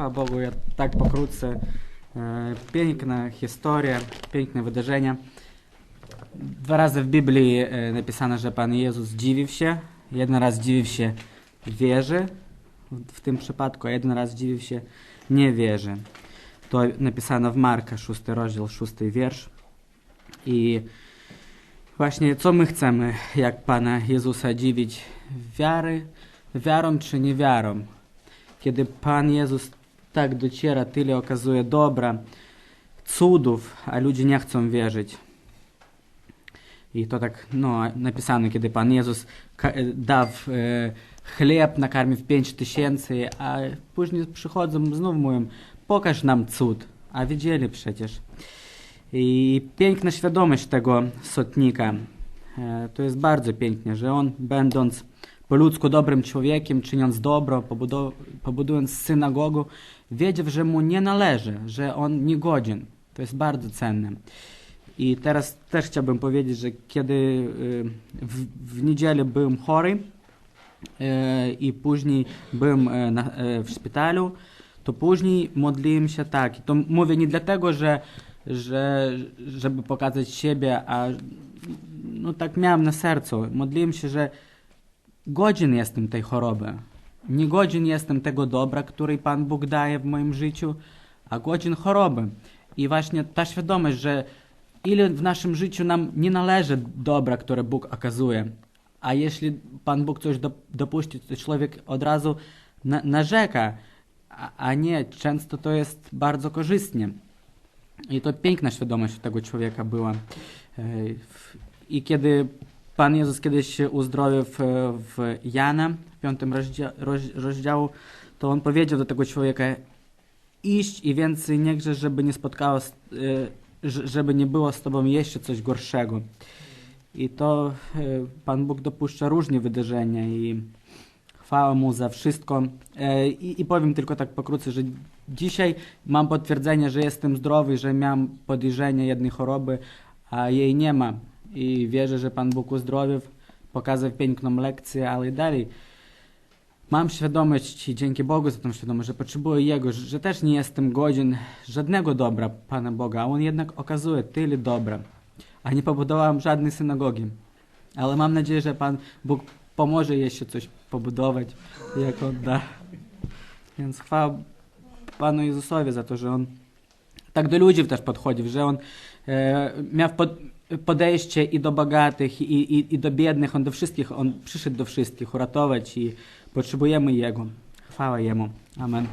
Chwała Bogu, ja tak pokrótce. E, Piękna historia, piękne wydarzenia. Dwa razy w Biblii e, napisano, że Pan Jezus dziwił się. Jeden raz dziwił się wierzy, w, tym przypadku, a jeden raz dziwił się nie wierzy. To napisano w Marka, 6 rozdział, 6 wiersz. I właśnie co my chcemy, jak Pana Jezusa dziwić? Wiary, wiarą czy niewiarą? Kiedy Pan Jezus tak dociera, tyle okazuje dobra, cudów, a ludzie nie chcą wierzyć. I to tak no, napisano, kiedy Pan Jezus ka- dał e, chleb, nakarmił pięć tysięcy, a później przychodzą, znów mówią, pokaż nam cud. A wiedzieli przecież. I piękna świadomość tego sotnika. E, to jest bardzo pięknie, że on będąc po ludzku dobrym człowiekiem, czyniąc dobro, pobudu- pobudując synagogę, wiedział, że mu nie należy, że on nie godzien. To jest bardzo cenne. I teraz też chciałbym powiedzieć, że kiedy y, w, w niedzielę byłem chory y, i później byłem y, na, w szpitalu, to później modliłem się tak. To mówię nie dlatego, że, że żeby pokazać siebie, a no tak miałem na sercu. Modliłem się, że godzien jestem tej choroby. Nie godzien jestem tego dobra, który Pan Bóg daje w moim życiu, a godzien choroby. I właśnie ta świadomość, że ile w naszym życiu nam nie należy dobra, które Bóg okazuje. A jeśli Pan Bóg coś do, dopuści, to człowiek od razu na, narzeka, a, a nie, często to jest bardzo korzystnie. I to piękna świadomość tego człowieka była. E, I kiedy Pan Jezus kiedyś uzdrowił w, w Jana, w piątym rozdzia, roz, rozdziału, to On powiedział do tego człowieka, iść i więcej nie grzesz, żeby nie spotkało, ż- żeby nie było z tobą jeszcze coś gorszego. I to e, Pan Bóg dopuszcza różne wydarzenia i chwała Mu za wszystko. E, I, I powiem tylko tak pokrótce, że dzisiaj mam potwierdzenie, że jestem zdrowy, że miałem podejrzenie jednej choroby, a jej nie ma. I wierzę, że Pan Bóg uzdrowił, pokazał piękną lekcję, ale dalej mam świadomość i dzięki Bogu za tą świadomość, że potrzebuję Jego, że że też nie jestem godzien żadnego dobra Pana Boga, a On jednak okazuje tyle dobra. A nie pobudowałem żadnej synagogi. Ale mam nadzieję, że Pan Bóg pomoże jeszcze coś pobudować, jak On da. Więc chwała Panu Jezusowi za to, że On tak do ludzi też podchodził, że On e, miał pod, podejście i do bogatych, i, i, i do biednych, On do wszystkich, On przyszedł do wszystkich uratować i potrzebujemy Jego. Chwała Jemu. Amen.